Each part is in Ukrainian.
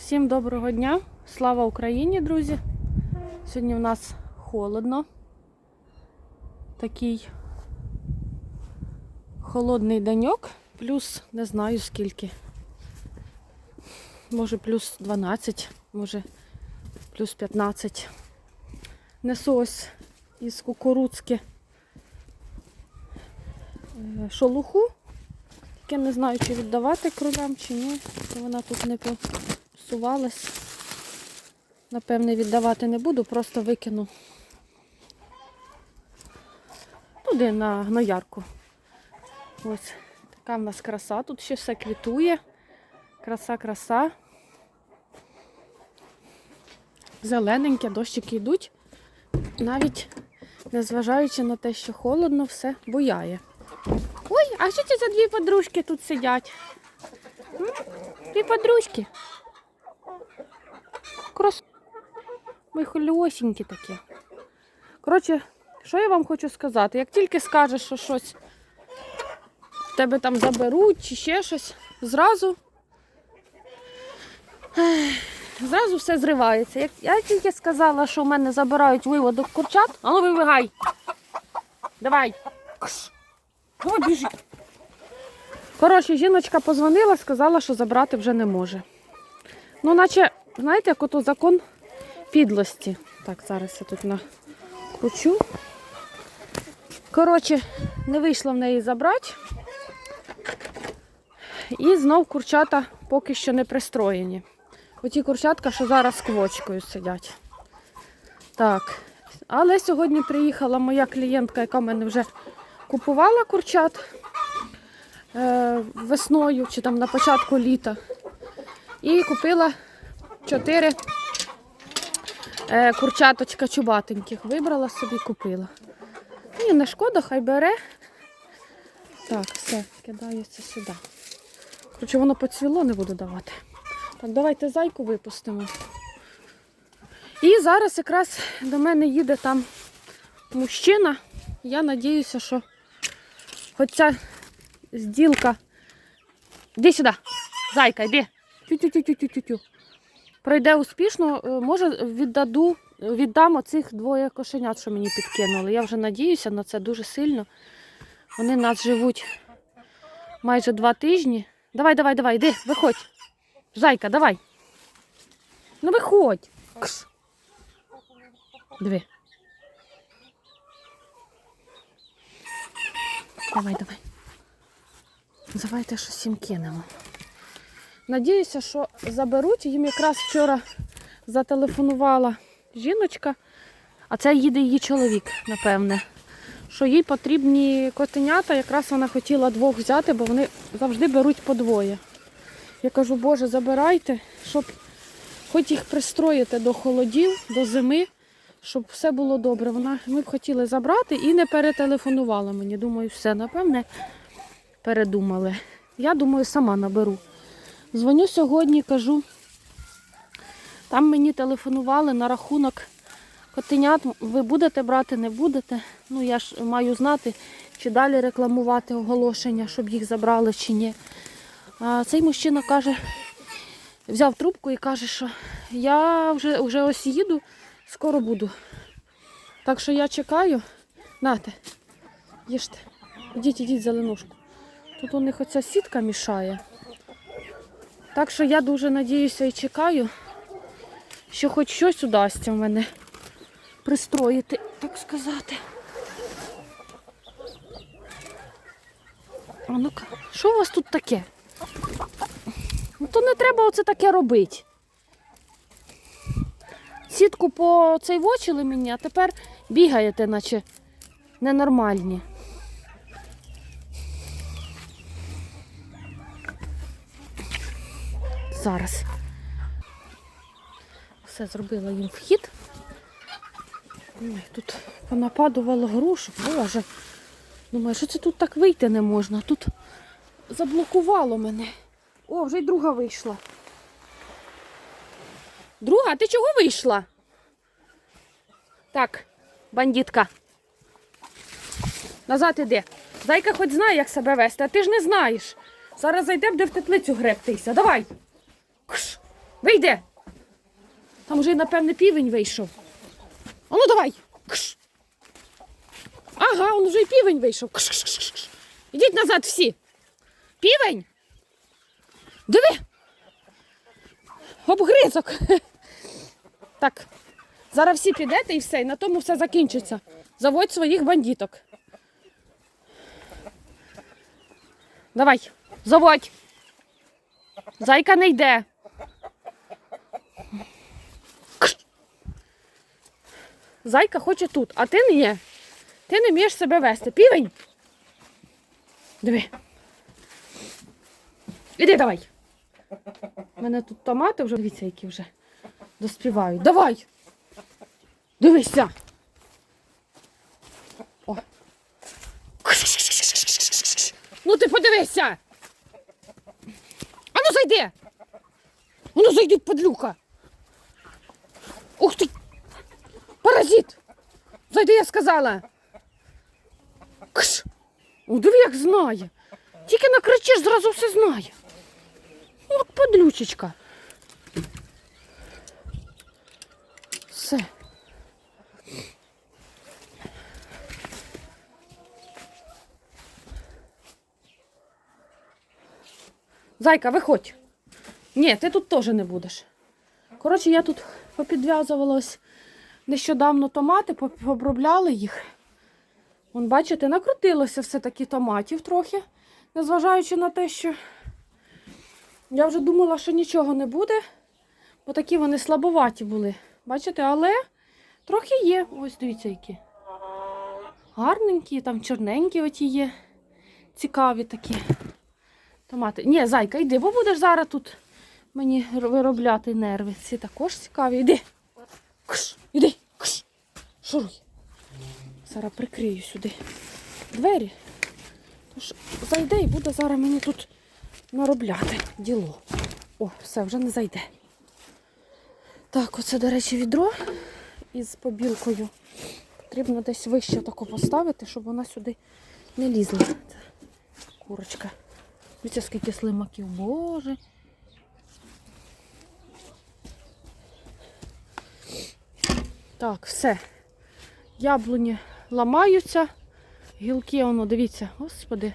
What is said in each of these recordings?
Всім доброго дня! Слава Україні, друзі! Сьогодні в нас холодно. Такий холодний деньок, плюс не знаю скільки. Може плюс 12, може плюс 15. Несу ось із кукурудзки е, шолуху. Тільки не знаю, чи віддавати кролям, чи ні. Вона тут не посувалась. Напевне, віддавати не буду, просто викину туди на гноярку. Ось така в нас краса. Тут ще все квітує. Краса, краса. Зелененьке, дощики йдуть. Навіть незважаючи на те, що холодно, все буяє. Ой, а що це за дві подружки тут сидять? Дві подружки. Ми хольосінькі такі. Коротше, що я вам хочу сказати? Як тільки скажеш, що щось в тебе там заберуть чи ще щось, зразу. Зразу все зривається. Як я тільки сказала, що в мене забирають виводок курчат, а ну вибігай. Давай. Давай біжи. Коротше, жіночка позвонила, сказала, що забрати вже не може. Ну, наче, знаєте, як ото закон підлості. Так, зараз я тут накручу. Коротше, не вийшло в неї забрати. І знов курчата поки що не пристроєні. Оті курчатка, що зараз квочкою сидять. Так. Але сьогодні приїхала моя клієнтка, яка в мене вже купувала курчат е, весною чи там на початку літа. І купила чотири курчаточка чубатеньких. Вибрала собі, купила. Ні, не шкода, хай бере. Так, все, кидається сюди. Короче, воно поцвіло, не буду давати. Так, давайте зайку випустимо. І зараз якраз до мене їде там мужчина. Я надіюся, що хоч ця зділка. Іди сюди, зайка, йди. Тю-тю-тю-тю-тю-тю. Пройде успішно, е, може віддаду, віддам оцих двоє кошенят, що мені підкинули. Я вже надіюся на це дуже сильно. Вони нас живуть майже два тижні. Давай, давай, давай, йди, виходь. Зайка, давай. Ну виходь. Кш. Диви. Давай, давай. Давайте щось їм кинемо. Надіюся, що заберуть. Їм якраз вчора зателефонувала жіночка, а це їде її чоловік, напевне. Що їй потрібні котенята, якраз вона хотіла двох взяти, бо вони завжди беруть по двоє. Я кажу, Боже, забирайте, щоб хоч їх пристроїти до холодів, до зими, щоб все було добре. Вона, Ми б хотіли забрати і не перетелефонувала мені. Думаю, все, напевне, передумали. Я думаю, сама наберу. Дзвоню сьогодні, кажу, там мені телефонували на рахунок котенят. Ви будете брати, не будете. Ну, я ж маю знати, чи далі рекламувати оголошення, щоб їх забрали чи ні. А цей мужчина каже, взяв трубку і каже, що я вже, вже ось їду, скоро буду. Так що я чекаю. Нате, їжте. Ідіть, ідіть зеленушку. Тут у них оця сітка мішає. Так що я дуже надіюся і чекаю, що хоч щось удасться в мене пристроїти, так сказати. А ну-ка, що у вас тут таке? Ну то не треба оце таке робити. Сітку поцейвочили мені, а тепер бігаєте, наче ненормальні. Зараз. Все, зробила їм вхід. Ой, тут понападувало грушу. Боже. Думаю, що це тут так вийти не можна? Тут заблокувало мене. О, вже й друга вийшла. Друга, ти чого вийшла? Так, бандитка. Назад іди. Зайка хоч знає, як себе вести, а ти ж не знаєш. Зараз зайде, буде в теплицю гребтися. Давай. Кш. Вийди! Там вже, напевне, півень вийшов. А ну давай! Кш. Ага, он вже і півень вийшов. Кш, кш, кш, кш. Ідіть назад всі. Півень! Диви! Обгризок. Так, зараз всі підете і все, і на тому все закінчиться. Заводь своїх бандиток. Давай, заводь. Зайка не йде. Зайка хоче тут, а ти не є. Ти не вмієш себе вести. Півень. Диви. Іди давай. У мене тут томати вже, дивіться, які вже доспівають. Давай. Дивися. О. Ну ти подивися. Ану зайди. Ану зайди, падлюка. Ух ти. Паразит. Зайди, я сказала. Кш. О, диви, як знає. Тільки накричиш, зразу все знає. От подлючечка. Все. Зайка, виходь. Ні, ти тут теж не будеш. Коротше, я тут попідв'язувалась нещодавно томати, обробляли їх. Вон, бачите, накрутилося все-таки томатів трохи, незважаючи на те, що я вже думала, що нічого не буде, бо такі вони слабоваті були. Бачите, але трохи є. Ось дивіться, які. Гарненькі, там чорненькі оті є. Цікаві такі томати. Ні, зайка, йди, бо будеш зараз тут мені виробляти нерви. Ці також цікаві. Йди. Кш, кш. Шуруй. Зараз прикрию сюди двері. Тож зайде і буде зараз мені тут наробляти діло. О, все, вже не зайде. Так, оце, до речі, відро із побілкою. Потрібно десь вище тако поставити, щоб вона сюди не лізла. Це курочка. Дивіться, скільки слимаків, боже. Так, все. Яблуні ламаються. Гілки, воно, дивіться, господи.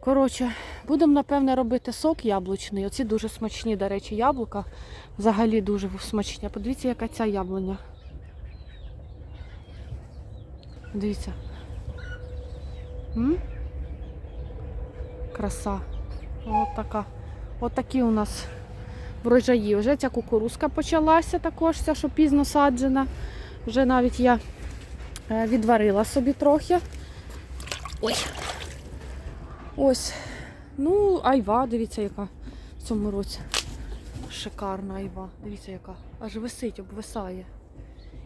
Коротше, будемо, напевне, робити сок яблучний. Оці дуже смачні, до речі, яблука. Взагалі дуже смачні. Подивіться, яка ця яблуня. Дивіться. М? Краса. От така. От такі у нас врожаї. Вже ця кукурузка почалася також, ця, що пізно саджена. Вже навіть я е, відварила собі трохи. Ой. Ось. Ну, айва, дивіться, яка в цьому році. Шикарна айва. Дивіться, яка. Аж висить, обвисає.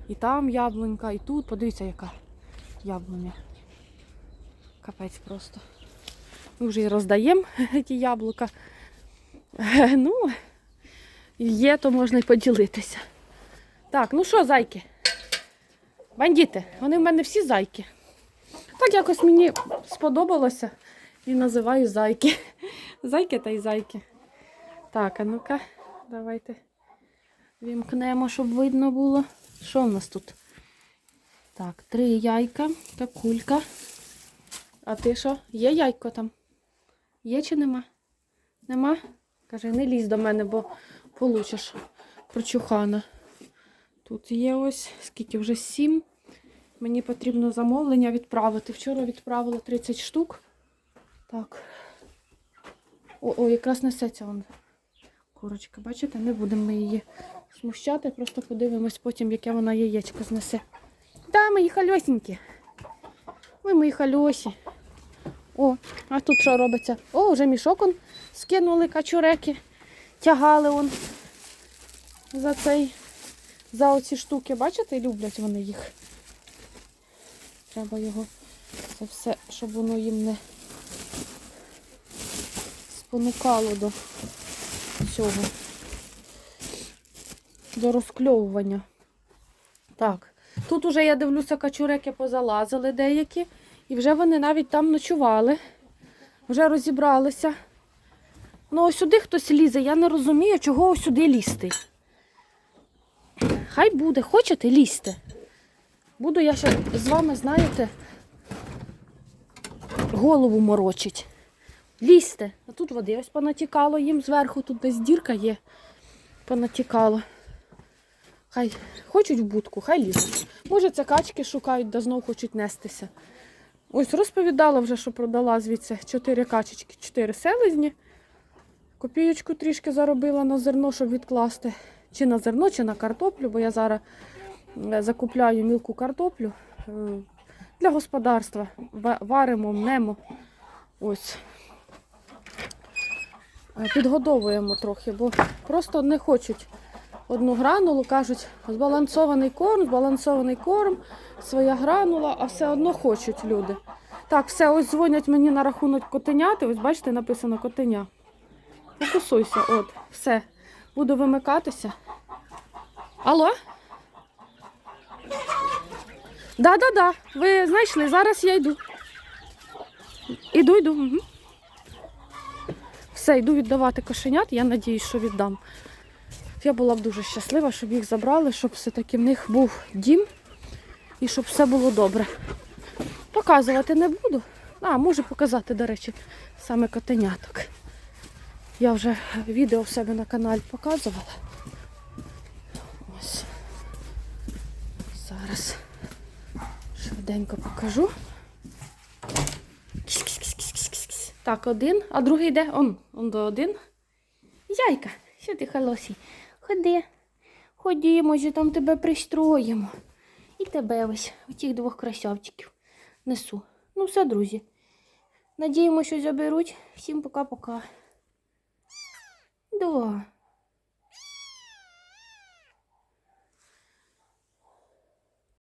І там яблунька, і тут. Подивіться, яка яблуня. Капець просто. Ми вже і роздаємо ті яблука. Ну, є, то можна й поділитися. Так, ну що, зайки? Бандіти, вони в мене всі зайки. Так якось мені сподобалося і називаю зайки. Зайки та й зайки. Так, а ну-ка, давайте вімкнемо, щоб видно було. Що в нас тут? Так, три яйка та кулька. А ти що? Є яйко там? Є чи нема? Нема? Каже, не лізь до мене, бо получиш прочухана. Тут є ось, скільки вже сім. Мені потрібно замовлення відправити. Вчора відправила 30 штук. Так. О, о, якраз несеться вон. Курочка, бачите, не будемо ми її смущати, просто подивимось потім, яке вона яєчко знесе. Да, мої хальосінькі. Ви мої хальосі. О, а тут що робиться? О, вже мішок он скинули качуреки, тягали он за цей, за оці штуки. Бачите, люблять вони їх. Треба його це все, щоб воно їм не спонукало до цього, до розкльовування. Так, тут уже я дивлюся, качуреки позалазили деякі, і вже вони навіть там ночували, вже розібралися. Ну ось сюди хтось лізе, я не розумію, чого ось сюди лізти. Хай буде, хочете, лізьте. Буду я ще з вами, знаєте, голову морочить. Лізьте. А тут води ось понатікало їм зверху, тут десь дірка є. Понатікало. Хай хочуть в будку, хай лізуть. Може, це качки шукають, да знов хочуть нестися. Ось розповідала вже, що продала звідси 4 качечки, 4 селезні. Копієчку трішки заробила на зерно, щоб відкласти. Чи на зерно, чи на картоплю, бо я зараз е, закупляю мілку картоплю е, для господарства. Варимо, мнемо. Ось. Е, Підгодовуємо трохи, бо просто не хочуть одну гранулу, кажуть, збалансований корм, збалансований корм, своя гранула, а все одно хочуть люди. Так, все, ось дзвонять мені на рахунок котеняти. Ось бачите, написано котеня. Фокусуйся, от, все. Буду вимикатися. Алло? Да-да-да, ви знайшли, зараз я йду. Іду, йду. Угу. Все, йду віддавати кошенят, я надіюсь, що віддам. Я була б дуже щаслива, щоб їх забрали, щоб все-таки в них був дім і щоб все було добре. Показувати не буду. А, можу показати, до речі, саме котеняток. Я вже відео в себе на каналі показувала. Ось. Зараз швиденько покажу. Так, один, а другий йде. Он, он до один. Яйка, що ти холосій? Ходи. Ходімо, що там тебе пристроїмо. І тебе ось, оцих двох красавчиків несу. Ну все, друзі. Надіємося, що заберуть. Всім пока-пока. Да.